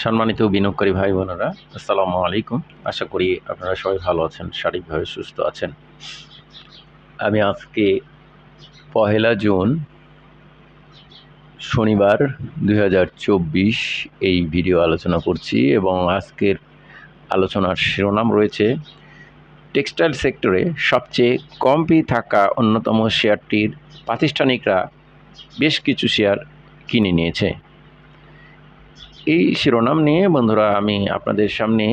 সম্মানিত বিনিয়োগকারী ভাই বোনেরা আসসালামু আলাইকুম। আশা করি আপনারা সবাই ভালো আছেন, শারীরিকভাবে সুস্থ আছেন। আমি আজকে পহেলা জুন, শনিবার দু হাজার চব্বিশ এই ভিডিও আলোচনা করছি এবং আজকের আলোচনার শিরোনাম রয়েছে, টেক্সটাইল সেক্টরে সবচেয়ে কম পি থাকা অন্যতম শেয়ারটির প্রাতিষ্ঠানিকরা বেশ কিছু শেয়ার কিনে নিয়েছে। এই শিরোনাম নিয়ে বন্ধুরা আমি আপনাদের সামনে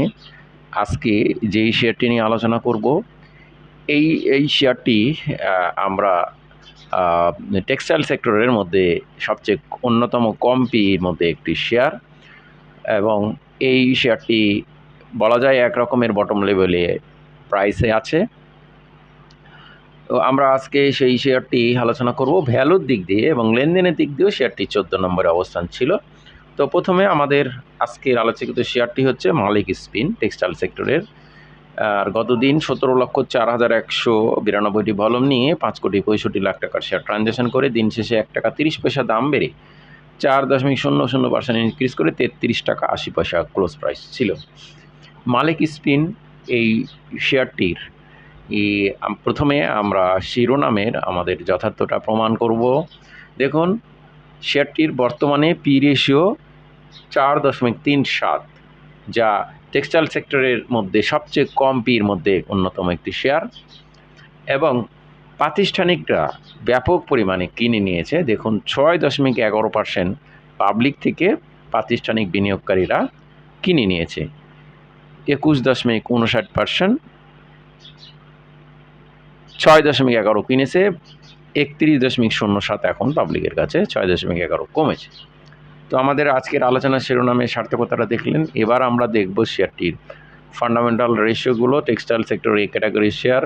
আজকে যেই শেয়ারটি নিয়ে আলোচনা করব, এই এই শেয়ারটি আমরা টেক্সটাইল সেক্টরের মধ্যে সবচেয়ে অন্যতম কম পির মধ্যে একটি শেয়ার এবং এই শেয়ারটি বলা যায় এক রকমের বটম লেভেলে প্রাইসে আছে। তো আমরা আজকে সেই শেয়ারটি আলোচনা করব। ভ্যালুর দিক দিয়ে এবং লেনদেনের দিক দিয়েও শেয়ারটি চোদ্দ নম্বরে অবস্থান ছিল। তো প্রথমে আমাদের আজকের আলোচিত শেয়ারটি হচ্ছে মালিক স্পিন টেক্সটাইল সেক্টরের। আর গতদিন সতেরো লক্ষ চার হাজার একশো বিরানব্বইটি ভলম নিয়ে পাঁচ কোটি পঁয়ষট্টি লাখ টাকার শেয়ার ট্রানজ্যাকশন করে, দিন শেষে এক টাকা তিরিশ পয়সা দাম বেড়ে চার দশমিক শূন্য শূন্য পার্সেন্ট ইনক্রিজ করে তেত্রিশ টাকা আশি পয়সা ক্লোজ প্রাইস ছিল। মালিক স্পিন এই শেয়ারটির প্রথমে আমরা শিরোনামের আমাদের যথার্থটা প্রমাণ করব। দেখুন, শেয়ারটির বর্তমানে পি রেশিও চার দশমিক তিন সাত, যা টেক্সটাইল সেক্টরের মধ্যে সবচেয়ে কম পির মধ্যে অন্যতম একটি শেয়ার এবং প্রাতিষ্ঠানিকরা ব্যাপক পরিমাণে কিনে নিয়েছে। দেখুন, ছয় দশমিক এগারো পার্সেন্ট পাবলিক থেকে প্রাতিষ্ঠানিক বিনিয়োগকারীরা কিনে নিয়েছে। একুশ দশমিক উনষাট পার্সেন্ট ছয় দশমিক এগারো কিনেছে। একত্রিশ দশমিক শূন্য সাত এখন পাবলিকের কাছে, ছয় দশমিক এগারো কমেছে। তো আমাদের আজকের আলোচনার শিরোনামে সার্থকতাটা দেখলেন। এবার আমরা দেখব শেয়ারটির। Fundamental রেশিওগুলো textile sector A category share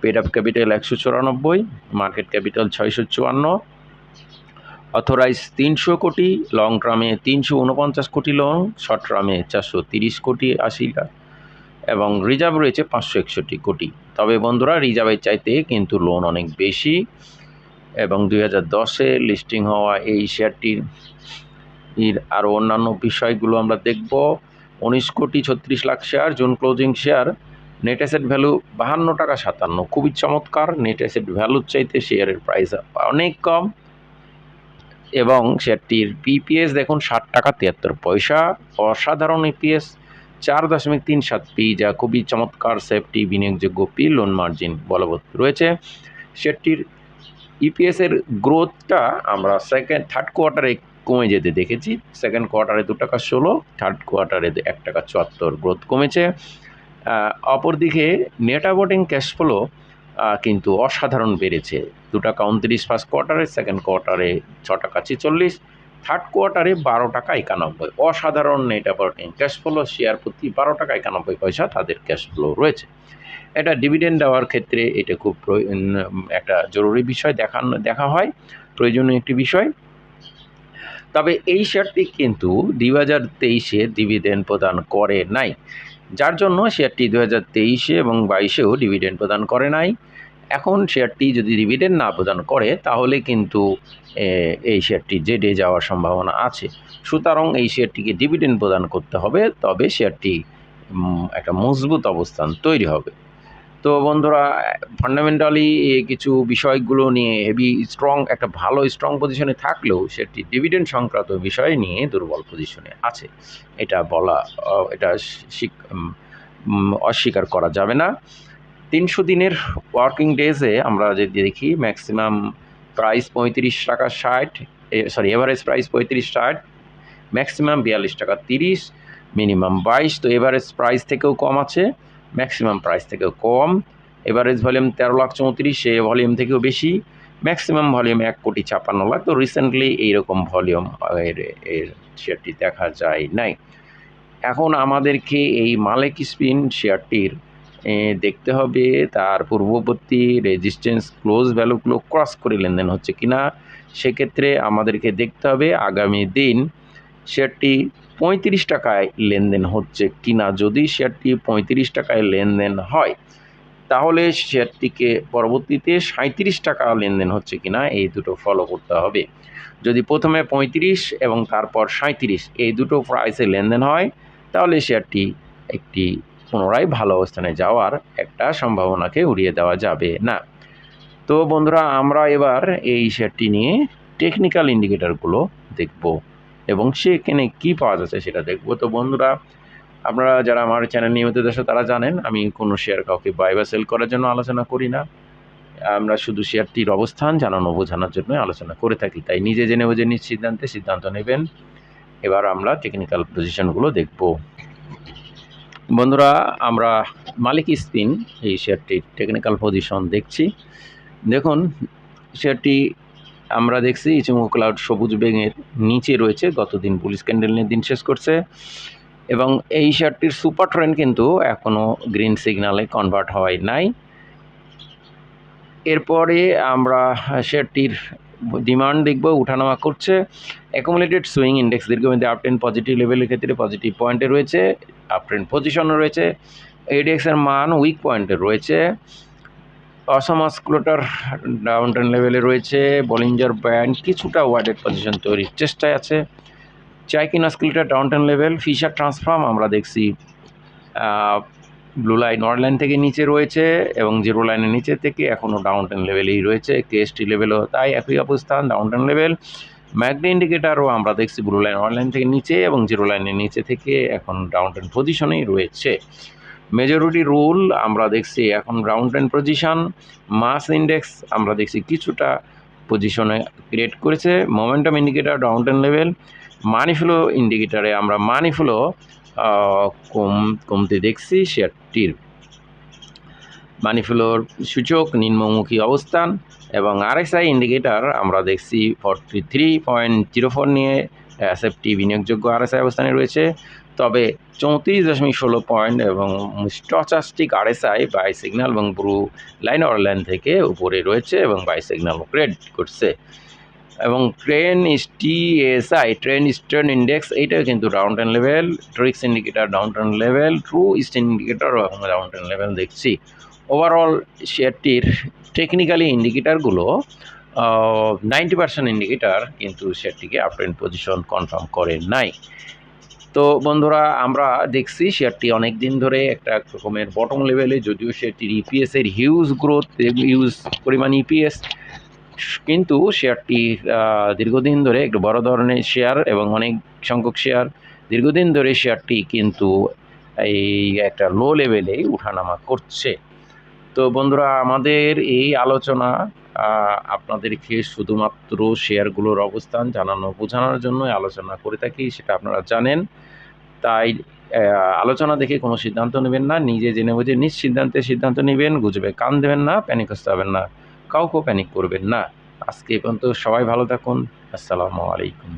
paid up capital একশো চুরানব্বই মার্কেট ক্যাপিটাল ছয়শো চুয়ান্ন অথরাইজ তিনশো কোটি লং টার্মে তিনশো উনপঞ্চাশ কোটি লং শর্ট টার্মে চারশো তিরিশ কোটি আশি লাখ, এবং রিজার্ভ রয়েছে পাঁচশো একষট্টি কোটি। তবে বন্ধুরা রিজার্ভের চাইতে কিন্তু লোন অনেক বেশি, এবং দুই হাজার দশে লিস্টিং হওয়া এই শেয়ারটির আরও অন্যান্য বিষয়গুলো আমরা দেখব। উনিশ কোটি ছত্রিশ lakh share, June closing share net asset value বাহান্ন টাকা সাতান্ন। খুবই চমৎকার নেট অ্যাসেট ভ্যালুর চাইতে শেয়ারের প্রাইস অনেক কম। এবং শেয়ারটির পিপিএস দেখুন, ষাট টাকা তিয়াত্তর পয়সা, অসাধারণ ইপিএস চার দশমিক তিন সাত পি যা খুবই চমৎকার সেফটি বিনিয়োগযোগ্য পি লোন মার্জিন বলবৎ রয়েছে। শেয়ারটির ইপিএসের গ্রোথটা আমরা সেকেন্ড থার্ড কোয়ার্টারে কমে যেতে দেখেছি। সেকেন্ড কোয়ার্টারে দু টাকা ষোলো থার্ড কোয়ার্টারে এক টাকা চুয়াত্তর। গ্রোথ কমেছে। অপরদিকে নেট অ্যাবোর্ডিং ক্যাশ ফ্লো কিন্তু অসাধারণ বেড়েছে। দু টাকা উনত্রিশ ফার্স্ট কোয়ার্টারে সেকেন্ড কোয়ার্টারে ছ টাকা ছেচল্লিশ থার্ড কোয়ার্টারে বারো টাকা একানব্বই। অসাধারণ নেট অ্যাবোর্ডিং ক্যাশ ফ্লো শেয়ার প্রতি বারো টাকা একানব্বই পয়সা তাদের ক্যাশ ফ্লো রয়েছে। এটা ডিভিডেন্ড দেওয়ার ক্ষেত্রে এটা খুব একটা জরুরি বিষয় দেখানো, দেখা হয়। প্রয়োজনীয় একটি বিষয়। তবে এই শেয়ারটি কিন্তু দুই হাজার তেইশে ডিভিডেন্ড প্রদান করে নাই। যার জন্য শেয়ারটি দু হাজার তেইশে এবং বাইশেও ডিভিডেন্ড প্রদান করে নাই। এখন শেয়ারটি যদি ডিভিডেন্ড না প্রদান করে, তাহলে কিন্তু এই শেয়ারটি জেডে যাওয়ার সম্ভাবনা আছে। সুতরাং এই শেয়ারটিকে ডিভিডেন্ড প্রদান করতে হবে, তবে শেয়ারটি একটা মজবুত অবস্থান তৈরি হবে। তো বন্ধুরা ফান্ডামেন্টালি কিছু বিষয়গুলো নিয়ে হেভি স্ট্রং একটা ভালো স্ট্রং পজিশনে থাকলেও সেটি ডিভিডেন্ড সংক্রান্ত বিষয় নিয়ে দুর্বল পজিশনে আছে। এটা বলা এটা অস্বীকার করা যাবে না। তিনশো দিনের ওয়ার্কিং ডেজে আমরা যদি দেখি ম্যাক্সিমাম প্রাইস পঁয়ত্রিশ টাকা ষাট সরি এভারেজ প্রাইস পঁয়ত্রিশ ষাট ম্যাক্সিমাম বিয়াল্লিশ টাকা তিরিশ মিনিমাম বাইশ, তো এভারেজ প্রাইস থেকেও কম আছে। ম্যাক্সিমাম প্রাইস থেকেও কম। এভারেজ ভলিউম তেরো লাখ চৌত্রিশ সে ভলিউম থেকেও বেশি। ম্যাক্সিমাম ভলিউম এক কোটি ছাপান্ন লাখ। তো রিসেন্টলি এইরকম ভলিউম এর এর শেয়ারটি দেখা যায় নাই। এখন আমাদেরকে এই মালিক স্পিন শেয়ারটির দেখতে হবে। তার পূর্ববর্তী রেজিস্ট্যান্স ক্লোজ ভ্যালুগুলো ক্রস করে লেনদেন হচ্ছে কিনা, সেক্ষেত্রে আমাদেরকে দেখতে হবে। আগামী দিন শেয়ারটি পঁয়ত্রিশ টাকায় লেনদেন হচ্ছে কিনা? যদি শেয়ারটি পঁয়ত্রিশ টাকায় লেনদেন হয়, তাহলে শেয়ারটিকে পরবর্তীতে সাঁত্রিশ টাকা লেনদেন হচ্ছে কিনা? এই দুটো ফলো করতে হবে। যদি প্রথমে পঁয়ত্রিশ এবং তারপর সাঁত্রিশ এই দুটো প্রাইসে লেনদেন হয়, তাহলে শেয়ারটি একটি পুনরায় ভালো অবস্থানে যাওয়ার একটা সম্ভাবনাকে উড়িয়ে দেওয়া যাবে না। তো বন্ধুরা, আমরা এবার এই শেয়ারটি নিয়ে টেকনিক্যাল ইন্ডিকেটরগুলো দেখব। এবং সেখানে কি পাওয়া যাচ্ছে সেটা দেখব। তো বন্ধুরা, আপনারা যারা আমার চ্যানেল নিয়মিত দর্শক তারা জানেন, আমি কোনো শেয়ার কাউকে বাই বা সেল করার জন্য আলোচনা করি না। আমরা শুধু শেয়ারটির অবস্থান জানানো, বোঝানোর জন্য আলোচনা করে থাকি। তাই নিজে জেনে বুঝে নিজ সিদ্ধান্তে সিদ্ধান্ত নেবেন। এবার আমরা টেকনিক্যাল পজিশনগুলো দেখব। বন্ধুরা, আমরা মালিক স্পিন এই শেয়ারটির টেকনিক্যাল পজিশন দেখছি। দেখুন শেয়ারটি আমরা দেখছি ইচুমু ক্লাউড সবুজ বেগের নিচে রয়েছে, গতদিন পুলিশ ক্যান্ডেল নিয়ে দিন শেষ করছে। এবং এই শেয়ারটির সুপার ট্রেন কিন্তু এখনও গ্রিন সিগনালে কনভার্ট হওয়াই নাই। এরপরে আমরা শেয়ারটির ডিমান্ড দেখব, উঠানামা করছে। অ্যাকুমুলেটেড সুইং ইন্ডেক্স দীর্ঘমেয়াদী আপ ট্রেন্ড পজিটিভ লেভেলের ক্ষেত্রে পজিটিভ পয়েন্টে রয়েছে আপ ট্রেন্ড পজিশনও রয়েছে। এডিএক্সের মান উইক পয়েন্টে রয়েছে। অসমাসকুলোটার ডাউন ট্রেন লেভেলে রয়েছে, বলিঞ্জার ব্যান্ড, কিছুটা ওয়ার্ডেড পজিশন তৈরির চেষ্টায় আছে। চাইকিনাসকুলেটার down trend level, Fisher transform আমরা দেখছি ব্লু লাইন ওয়ার লাইন থেকে নিচে রয়েছে এবং জিরো লাইনের নিচে থেকে এখনও ডাউন টেন লেভেলেই রয়েছে, কেএসটি লেভেলও তাই একই অবস্থান ডাউন টেন লেভেল। ম্যাগনি ইন্ডিকেটারও আমরা দেখছি ব্লু লাইন ওয়ার লাইন থেকে নিচে এবং জিরো লাইনের নিচে থেকে এখন ডাউন টেন পজিশনেই রয়েছে। মেজরিটি রুল আমরা দেখছি এখন down trend position mass index আমরা দেখছি কিছুটা পজিশনে ক্রিয়েট করেছে momentum indicator down trend level money flow ইন্ডিকেটারে আমরা মানি ফ্লো কম, কমতে দেখছি শেয়ারটির। মানি ফ্লোর সূচক, নিম্নমুখী অবস্থান এবং আরএসআই ইন্ডিকেটার আমরা দেখছি forty three point zero four নিয়ে এসএফটি বিনিয়োগযোগ্য আরএসআই অবস্থানে রয়েছে। তবে চৌত্রিশ দশমিক ষোলো পয়েন্ট এবং স্টচাস্টিক আরএসআই বাই সিগন্যাল এবং ব্রু লাইন অর লাইন থেকে উপরে রয়েছে এবং বাই সিগন্যাল ক্রেডিট করছে। এবং trend TSI trend eastern index এইটাও কিন্তু down trend level trix indicator down trend level true eastern ইন্ডিকেটারও এখন ডাউন টেন লেভেল দেখছি ওভারঅল শেয়ারটির টেকনিক্যালি ইন্ডিকেটারগুলো নাইনটি পার্সেন্ট ইন্ডিকেটার কিন্তু শেয়ারটিকে আপ আপট্রেন্ড পজিশন কনফার্ম করে নাই। তো বন্ধুরা, আমরা দেখছি শেয়ারটি অনেক দিন ধরে একটা রকমের বটম লেভেলে যদিও শেয়ারটির ইপিএসের হিউজ গ্রোথ হিউজ পরিমাণ ইপিএস কিন্তু শেয়ারটি দীর্ঘদিন ধরে একটু বড় ধরনের শেয়ার এবং অনেক সংখ্যক শেয়ার দীর্ঘদিন ধরে শেয়ারটি কিন্তু এই একটা লো লেভেলে উঠানামা করছে। তো বন্ধুরা, আমাদের এই আলোচনা আপনাদেরকে শুধুমাত্র শেয়ারগুলোর অবস্থান জানানো, বোঝানোর জন্য আলোচনা করে থাকি, সেটা আপনারা জানেন। তাই আলোচনা দেখে কোনো সিদ্ধান্ত নেবেন না, নিজে জেনে বুঝে নিজ সিদ্ধান্তে সিদ্ধান্ত নেবেন, গুজবে কান দেবেন না প্যানিক হতে হবেন না কাউকে প্যানিক করবেন না। আজকে পর্যন্ত সবাই ভালো থাকুন, আসসালামু আলাইকুম।